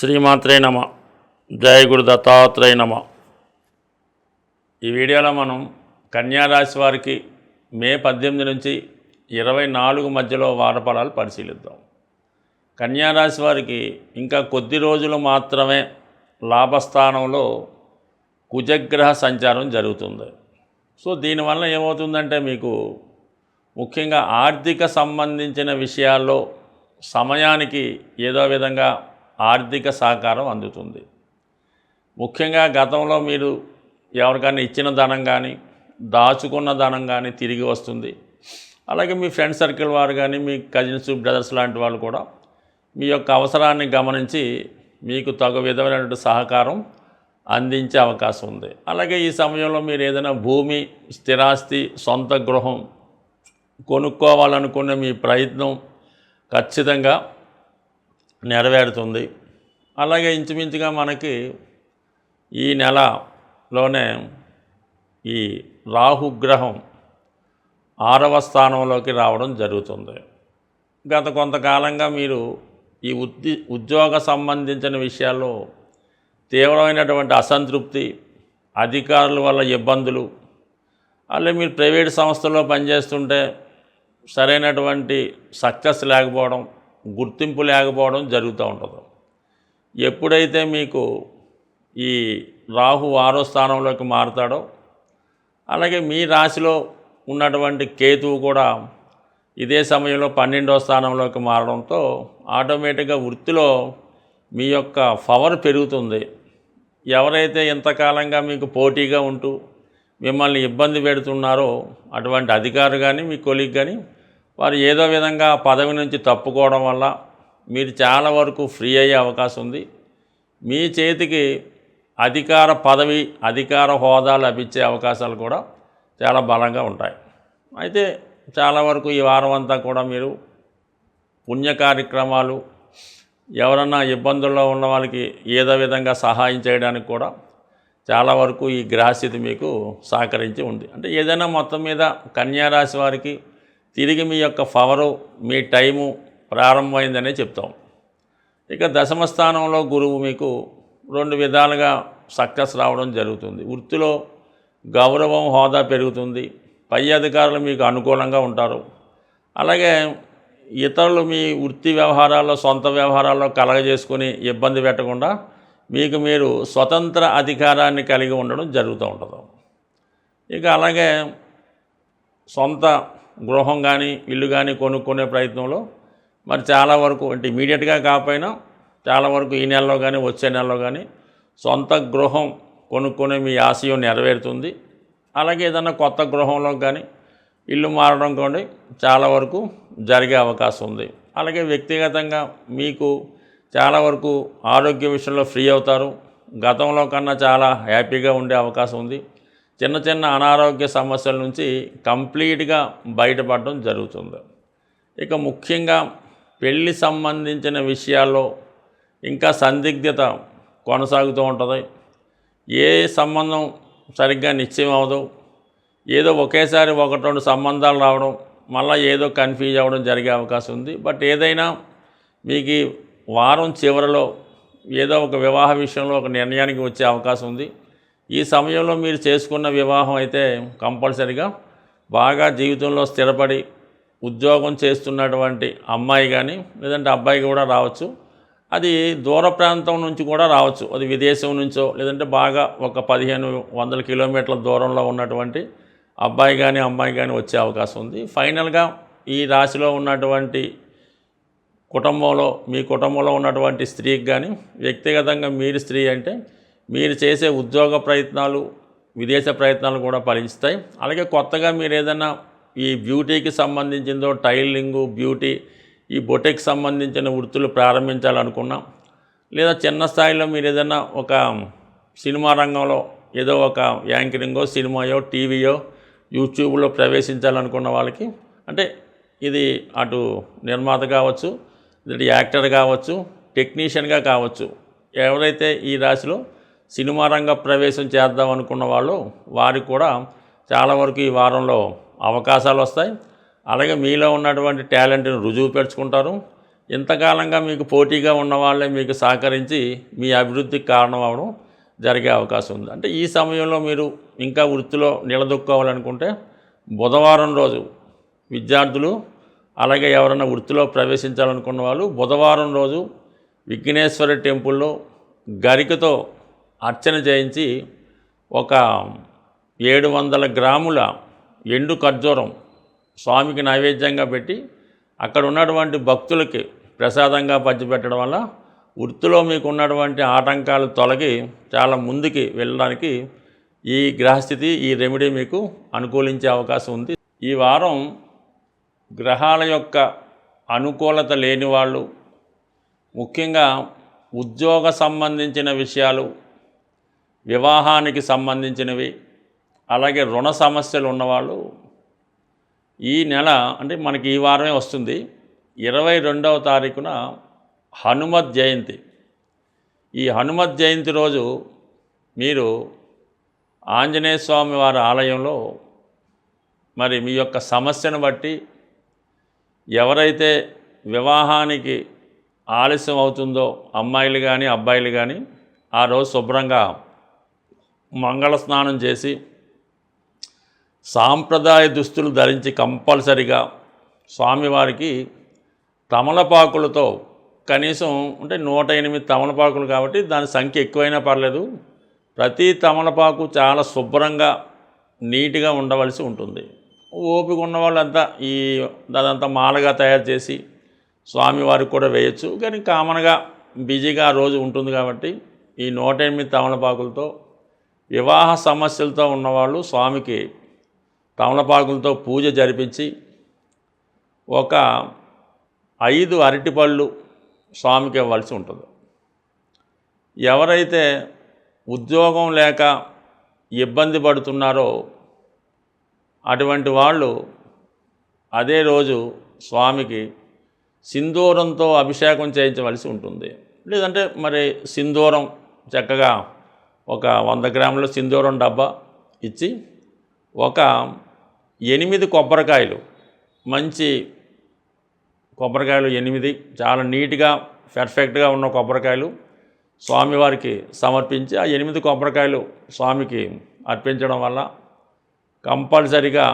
శ్రీమాత్రే నమ. జయ గురు దత్తాత్రేయ నమ. ఈ వీడియోలో మనం కన్యారాశి వారికి మే పద్దెనిమిది నుంచి ఇరవై నాలుగు మధ్యలో వారపడాలు పరిశీలిద్దాం. కన్యారాశి వారికి ఇంకా కొద్ది రోజులు మాత్రమే లాభస్థానంలో కుజగ్రహ సంచారం జరుగుతుంది. సో దీనివల్ల ఏమవుతుందంటే మీకు ముఖ్యంగా ఆర్థిక సంబంధించిన విషయాల్లో సమయానికి ఏదో విధంగా ఆర్థిక సహకారం అందుతుంది. ముఖ్యంగా గతంలో మీరు ఎవరికైనా ఇచ్చిన ధనం కానీ దాచుకున్న ధనం కానీ తిరిగి వస్తుంది. అలాగే మీ ఫ్రెండ్ సర్కిల్ వారు కానీ మీ కజిన్స్ బ్రదర్స్ లాంటి వాళ్ళు కూడా మీ యొక్క అవసరాన్ని గమనించి మీకు తగు విధమైనటువంటి సహకారం అందించే అవకాశం ఉంది. అలాగే ఈ సమయంలో మీరు ఏదైనా భూమి స్థిరాస్తి సొంత గృహం కొనుక్కోవాలనుకునే మీ ప్రయత్నం ఖచ్చితంగా నెరవేరుతుంది. అలాగే ఇంచుమించుగా మనకి ఈ నెలలోనే ఈ రాహుగ్రహం ఆరవ స్థానంలోకి రావడం జరుగుతుంది. గత కొంతకాలంగా మీరు ఈ ఉద్ది ఉద్యోగ సంబంధించిన విషయాల్లో తీవ్రమైనటువంటి అసంతృప్తి అధికారుల వల్ల ఇబ్బందులు అలాగే మీరు ప్రైవేట్ సంస్థల్లో పనిచేస్తుంటే సరైనటువంటి సక్సెస్ లేకపోవడం గుర్తింపు లేకపోవడం జరుగుతూ ఉంటుంది. ఎప్పుడైతే మీకు ఈ రాహు ఆరో స్థానంలోకి మారుతాడో అలాగే మీ రాశిలో ఉన్నటువంటి కేతువు కూడా ఇదే సమయంలో పన్నెండో స్థానంలోకి మారడంతో ఆటోమేటిక్గా వృత్తిలో మీ యొక్క పవర్ పెరుగుతుంది. ఎవరైతే ఇంతకాలంగా మీకు పోటీగా ఉంటూ మిమ్మల్ని ఇబ్బంది పెడుతున్నారో అటువంటి అధికారు కానీ మీ కొలిగ్ కానీ వారు ఏదో విధంగా పదవి నుంచి తప్పుకోవడం వల్ల మీరు చాలా వరకు ఫ్రీ అయ్యే అవకాశం ఉంది. మీ చేతికి అధికార పదవి అధికార హోదా లభించే అవకాశాలు కూడా చాలా బలంగా ఉంటాయి. అయితే చాలా వరకు ఈ వారం అంతా కూడా మీరు పుణ్య కార్యక్రమాలు ఎవరన్నా ఇబ్బందుల్లో ఉన్న వాళ్ళకి ఏదో విధంగా సహాయం చేయడానికి కూడా చాలా వరకు ఈ గ్రహస్థితి మీకు సహకరించి ఉంది. అంటే ఏదైనా మొత్తం మీద కన్యా రాశి వారికి తిరిగి మీ యొక్క పవరు మీ టైము ప్రారంభమైందనే చెప్తాం. ఇక దశమ స్థానంలో గురువు మీకు రెండు విధాలుగా సక్సెస్ రావడం జరుగుతుంది. వృత్తిలో గౌరవం హోదా పెరుగుతుంది. పై అధికారులు మీకు అనుకూలంగా ఉంటారు. అలాగే ఇతరులు మీ వృత్తి వ్యవహారాల్లో సొంత వ్యవహారాల్లో కలగజేసుకొని ఇబ్బంది పెట్టకుండా మీకు మీరు స్వతంత్ర అధికారాన్ని కలిగి ఉండడం జరుగుతూ ఉంటుంది. ఇక అలాగే సొంత గృహం కానీ ఇల్లు కానీ కొనుక్కునే ప్రయత్నంలో మరి చాలా వరకు అంటే ఇమీడియట్గా కాకపోయినా చాలా వరకు ఈ నెలలో కానీ వచ్చే నెలలో కానీ సొంత గృహం కొనుక్కునే మీ ఆశయం నెరవేరుతుంది. అలాగే ఏదైనా కొత్త గృహంలో కానీ ఇల్లు మారడం కానీ చాలా వరకు జరిగే అవకాశం ఉంది. అలాగే వ్యక్తిగతంగా మీకు చాలా వరకు ఆరోగ్య విషయంలో ఫ్రీ అవుతారు. గతంలో కన్నా చాలా హ్యాపీగా ఉండే అవకాశం ఉంది. చిన్న చిన్న అనారోగ్య సమస్యల నుంచి కంప్లీట్గా బయటపడడం జరుగుతుంది. ఇక ముఖ్యంగా పెళ్ళి సంబంధించిన విషయాల్లో ఇంకా సందిగ్ధత కొనసాగుతూ ఉంటుంది. ఏ సంబంధం సరిగ్గా నిశ్చయం అవ్వదు. ఏదో ఒకేసారి ఒకటి రెండు సంబంధాలు రావడం మళ్ళీ ఏదో కన్ఫ్యూజ్ అవ్వడం జరిగే అవకాశం ఉంది. బట్ ఏదైనా మీకు వారం చివరిలో ఏదో ఒక వివాహ విషయంలో ఒక నిర్ణయానికి వచ్చే అవకాశం ఉంది. ఈ సమయంలో మీరు చేసుకున్న వివాహం అయితే కంపల్సరిగా బాగా జీవితంలో స్థిరపడి ఉద్యోగం చేస్తున్నటువంటి అమ్మాయి కానీ లేదంటే అబ్బాయి కూడా రావచ్చు. అది దూర ప్రాంతం నుంచి కూడా రావచ్చు. అది విదేశం నుంచో లేదంటే బాగా ఒక పదిహేను వందల కిలోమీటర్ల దూరంలో ఉన్నటువంటి అబ్బాయి కానీ అమ్మాయి కానీ వచ్చే అవకాశం ఉంది. ఫైనల్గా ఈ రాశిలో ఉన్నటువంటి కుటుంబంలో మీ కుటుంబంలో ఉన్నటువంటి స్త్రీకి కానీ వ్యక్తిగతంగా మీరు స్త్రీ అంటే మీరు చేసే ఉద్యోగ ప్రయత్నాలు విదేశ ప్రయత్నాలు కూడా ఫలిస్తాయి. అలాగే కొత్తగా మీరు ఏదైనా ఈ బ్యూటీకి సంబంధించిందో టైలింగు బ్యూటీ ఈ బొటెక్ సంబంధించిన వృత్తులు ప్రారంభించాలనుకున్నా లేదా చిన్న స్థాయిలో మీరు ఏదైనా ఒక సినిమా రంగంలో ఏదో ఒక యాంకరింగో సినిమాయో టీవీయో యూట్యూబ్లో ప్రవేశించాలనుకున్న వాళ్ళకి అంటే ఇది అటు నిర్మాత కావచ్చు ఇటు యాక్టర్ కావచ్చు టెక్నీషియన్గా కావచ్చు ఎవరైతే ఈ రాశిలో సినిమా రంగ ప్రవేశం చేద్దాం అనుకున్న వాళ్ళు వారికి కూడా చాలా వరకు ఈ వారంలో అవకాశాలు వస్తాయి. అలాగే మీలో ఉన్నటువంటి టాలెంట్ని రుజువు పెంచుకుంటారు. ఇంతకాలంగా మీకు పోటీగా ఉన్న వాళ్ళే మీకు సహకరించి మీ అభివృద్ధికి కారణం అవడం జరిగే అవకాశం ఉంది. అంటే ఈ సమయంలో మీరు ఇంకా వృత్తిలో నిలదొక్కోవాలనుకుంటే బుధవారం రోజు విద్యార్థులు అలాగే ఎవరైనా వృత్తిలో ప్రవేశించాలనుకున్న వాళ్ళు బుధవారం రోజు విఘ్నేశ్వర టెంపుల్లో గరికతో అర్చన చేయించి ఒక ఏడు వందల గ్రాముల ఎండు ఖర్జూరం స్వామికి నైవేద్యంగా పెట్టి అక్కడ ఉన్నటువంటి భక్తులకి ప్రసాదంగా పంచిపెట్టడం వల్ల వృత్తిలో మీకు ఉన్నటువంటి ఆటంకాలు తొలగి చాలా ముందుకి వెళ్ళడానికి ఈ గ్రహస్థితి ఈ రెమెడీ మీకు అనుకూలించే అవకాశం ఉంది. ఈ వారం గ్రహాల యొక్క అనుకూలత లేని వాళ్ళు ముఖ్యంగా ఉద్యోగ సంబంధించిన విషయాలు వివాహానికి సంబంధించినవి అలాగే రుణ సమస్యలు ఉన్నవాళ్ళు ఈ నెల అంటే మనకి ఈ వారమే వస్తుంది ఇరవై రెండవ తారీఖున హనుమత్ జయంతి. ఈ హనుమత్ జయంతి రోజు మీరు ఆంజనేయ స్వామి వారి ఆలయంలో మరి మీ యొక్క సమస్యను బట్టి ఎవరైతే వివాహానికి ఆలస్యం అవుతుందో అమ్మాయిలు కానీ అబ్బాయిలు కానీ ఆ రోజు శుభ్రంగా మంగళ స్నానం చేసి సాంప్రదాయ దుస్తులు ధరించి కంపల్సరిగా స్వామివారికి తమలపాకులతో కనీసం అంటే నూట ఎనిమిది తమలపాకులు కాబట్టి దాని సంఖ్య ఎక్కువైనా పర్లేదు. ప్రతి తమలపాకు చాలా శుభ్రంగా నీట్గా ఉండవలసి ఉంటుంది. ఓపిక ఉన్న వాళ్ళంతా ఈ అదంతా మాలగా తయారు చేసి స్వామివారికి కూడా వేయచ్చు. కానీ కామన్గా బిజీగా ఆ రోజు ఉంటుంది కాబట్టి ఈ నూట ఎనిమిది తమలపాకులతో వివాహ సమస్యలతో ఉన్నవాళ్ళు స్వామికి తమలపాకులతో పూజ జరిపించి ఒక ఐదు అరటిపళ్ళు స్వామికి ఇవ్వాల్సి ఉంటుంది. ఎవరైతే ఉద్యోగం లేక ఇబ్బంది పడుతున్నారో అటువంటి వాళ్ళు అదే రోజు స్వామికి సింధూరంతో అభిషేకం చేయించవలసి ఉంటుంది. లేదంటే మరి సింధూరం చక్కగా ఒక వంద గ్రాముల సింధూరం డబ్బా ఇచ్చి ఒక ఎనిమిది కొబ్బరికాయలు మంచి కొబ్బరికాయలు ఎనిమిది చాలా నీట్గా పర్ఫెక్ట్గా ఉన్న కొబ్బరికాయలు స్వామివారికి సమర్పించి ఆ ఎనిమిది కొబ్బరికాయలు స్వామికి అర్పించడం వల్ల కంపల్సరిగా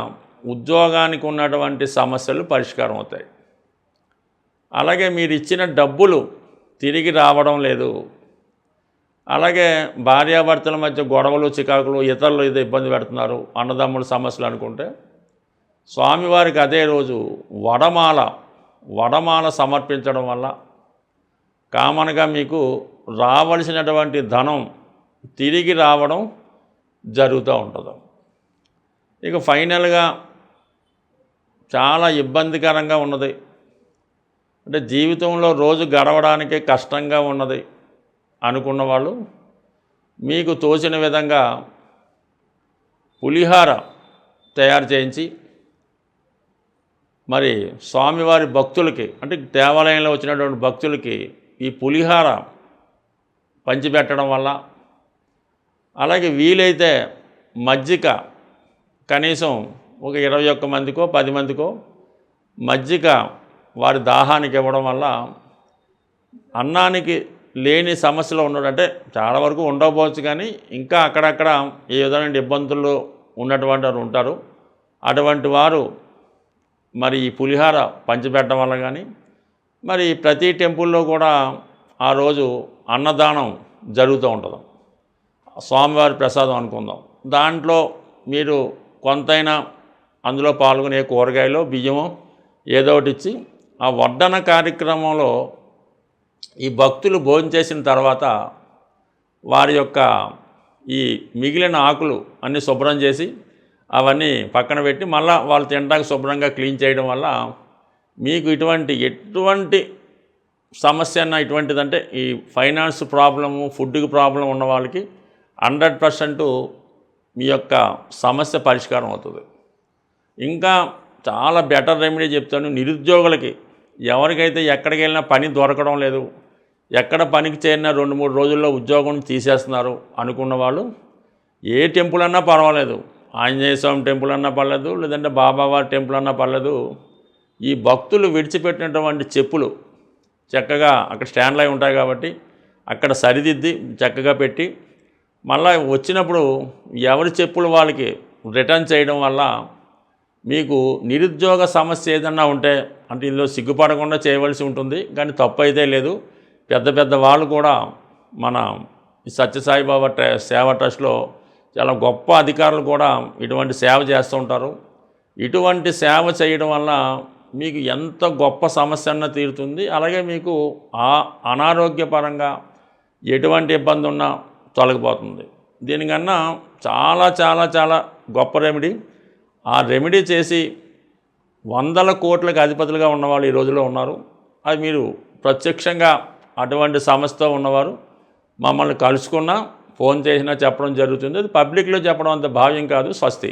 ఉద్యోగానికి ఉన్నటువంటి సమస్యలు పరిష్కారం అవుతాయి. అలాగే మీరు ఇచ్చిన డబ్బులు తిరిగి రావడం లేదు. అలాగే భార్యాభర్తల మధ్య గొడవలు చికాకులు ఇతరులు ఏదో ఇబ్బంది పెడుతున్నారు అన్నదమ్ముల సమస్యలు అనుకుంటే స్వామివారికి అదే రోజు వడమాల వడమాల సమర్పించడం వల్ల కామన్గా మీకు రావలసినటువంటి ధనం తిరిగి రావడం జరుగుతూ ఉంటుంది. ఇక ఫైనల్గా చాలా ఇబ్బందికరంగా ఉన్నది. అంటే జీవితంలో రోజు గడవడానికే కష్టంగా ఉన్నది. అనుకున్న వాళ్ళు మీకు తోచిన విధంగా పులిహార తయారు చేయించి మరి స్వామివారి భక్తులకి అంటే దేవాలయంలో వచ్చినటువంటి భక్తులకి ఈ పులిహార పంచిపెట్టడం వల్ల అలాగే వీలైతే మజ్జిగ కనీసం ఒక ఇరవై ఒక్క మందికో పది మందికో మజ్జిగ వారి దాహానికి ఇవ్వడం వల్ల అన్నానికి లేని సమస్యలు ఉన్నాడు. అంటే చాలా వరకు ఉండకపోవచ్చు కానీ ఇంకా అక్కడక్కడ ఏ విధమైన ఇబ్బందులు ఉన్నటువంటి వారు ఉంటారు. అటువంటి వారు మరి ఈ పులిహార పంచిపెట్టడం వల్ల కానీ మరి ప్రతి టెంపుల్లో కూడా ఆ రోజు అన్నదానం జరుగుతూ ఉంటుంది. స్వామివారి ప్రసాదం అనుకుందాం. దాంట్లో మీరు కొంతైనా అందులో పాల్గొనే కూరగాయలు బియ్యము ఏదో ఒకటి ఇచ్చి ఆ వడ్డన కార్యక్రమంలో ఈ భక్తులు భోజనం చేసిన తర్వాత వారి యొక్క ఈ మిగిలిన ఆకులు అన్నీ శుభ్రం చేసి అవన్నీ పక్కన పెట్టి మళ్ళీ వాళ్ళు తినడానికి శుభ్రంగా క్లీన్ చేయడం వల్ల మీకు ఇటువంటి ఎటువంటి సమస్య అన్న ఇటువంటిదంటే ఈ ఫైనాన్స్ ప్రాబ్లము ఫుడ్కి ప్రాబ్లం ఉన్న వాళ్ళకి హండ్రెడ్ పర్సెంట్ మీ యొక్క సమస్య పరిష్కారం అవుతుంది. ఇంకా చాలా బెటర్ రెమెడీ చెప్తాను. నిరుద్యోగులకి ఎవరికైతే ఎక్కడికి వెళ్ళినా పని దొరకడం లేదు ఎక్కడ పనికి చేరినా రెండు మూడు రోజుల్లో ఉద్యోగం తీసేస్తున్నారు అనుకున్న వాళ్ళు ఏ టెంపుల్ అన్నా పర్వాలేదు. ఆంజనేయ స్వామి టెంపుల్ అన్నా పర్లేదు లేదంటే బాబావారి టెంపుల్ అన్నా పర్లేదు. ఈ భక్తులు విడిచిపెట్టినటువంటి చెప్పులు చక్కగా అక్కడ స్టాండ్లు అయి ఉంటాయి కాబట్టి అక్కడ సరిదిద్ది చక్కగా పెట్టి మళ్ళీ వచ్చినప్పుడు ఎవరి చెప్పులు వాళ్ళకి రిటర్న్ చేయడం వల్ల మీకు నిరుద్యోగ సమస్య ఏదన్నా ఉంటే అంటే ఇందులో సిగ్గుపడకుండా చేయవలసి ఉంటుంది కానీ తప్పు అయితే లేదు. పెద్ద పెద్ద వాళ్ళు కూడా మన సత్యసాయిబాబా ట్ర సేవ ట్రస్ట్లో చాలా గొప్ప అధికారులు కూడా ఇటువంటి సేవ చేస్తూ ఉంటారు. ఇటువంటి సేవ చేయడం వల్ల మీకు ఎంత గొప్ప సమస్య అన్న తీరుతుంది. అలాగే మీకు ఆ అనారోగ్యపరంగా ఎటువంటి ఇబ్బంది ఉన్నా తొలగిపోతుంది. దీనికన్నా చాలా చాలా చాలా గొప్ప రెమెడీ. ఆ రెమెడీ చేసి వందల కోట్లకు అధిపతులుగా ఉన్నవాళ్ళు ఈ రోజులో ఉన్నారు. అది మీరు ప్రత్యక్షంగా అటువంటి సమస్యతో ఉన్నవారు మమ్మల్ని కలుసుకున్నా ఫోన్ చేసినా చెప్పడం జరుగుతుంది. అది పబ్లిక్లో చెప్పడం అంత భావ్యం కాదు స్వస్తి.